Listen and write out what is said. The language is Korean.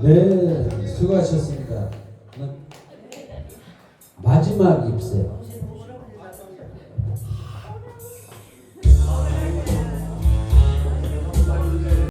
네, 수고하셨습니다. 네. 마지막 입세요.